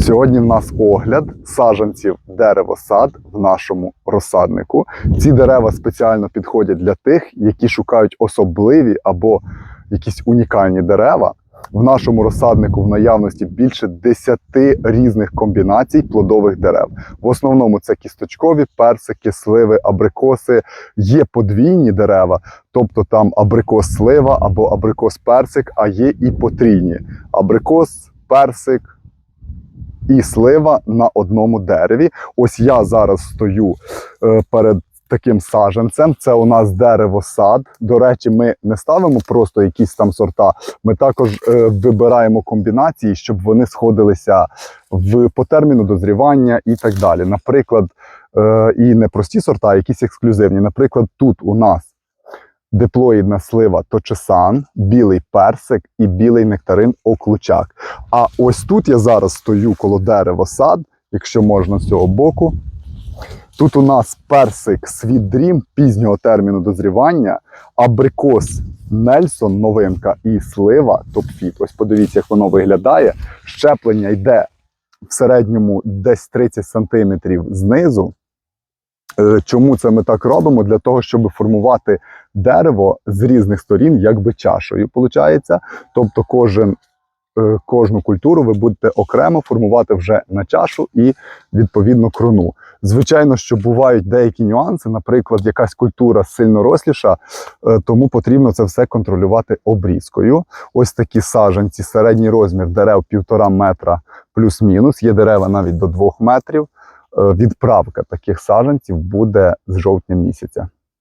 Сьогодні в нас огляд саджанців деревосад в нашому розсаднику. Ці дерева спеціально підходять для тих, які шукають особливі або якісь унікальні дерева. В нашому розсаднику в наявності більше 10 різних комбінацій плодових дерев. В основному це кісточкові, персики, сливи, абрикоси. Є подвійні дерева, тобто там абрикос слива або абрикос персик, а є і потрійні абрикос, персик і слива на одному дереві. Ось я зараз стою е, перед таким саджанцем. Це у нас деревосад. До речі, ми не ставимо просто якісь там сорта. Ми також е, вибираємо комбінації, щоб вони сходилися в по терміну дозрівання і так далі. Наприклад, е, і не прості сорта, а якісь ексклюзивні. Наприклад, тут у нас. Диплоїдна слива точесан, білий персик і білий нектарин оклучак. А ось тут я зараз стою коло дерева сад, якщо можна з цього боку. Тут у нас персик Dream пізнього терміну дозрівання, абрикос Нельсон, новинка і слива Топфіт. Ось подивіться, як воно виглядає. Щеплення йде в середньому десь 30 см знизу. Е, Чому це ми так робимо? Для того, щоб формувати дерево з різних сторін, якби чашою, виходить. Тобто, кожен, е, кожну культуру ви будете окремо формувати вже на чашу і відповідно крону. Звичайно, що бувають деякі нюанси, наприклад, якась культура сильно росліша, е, тому потрібно це все контролювати обрізкою. Ось такі саджанці, середній розмір дерев півтора метра плюс-мінус. Є дерева навіть до двох метрів. Е, Відправка таких саджанців буде з жовтня місяця.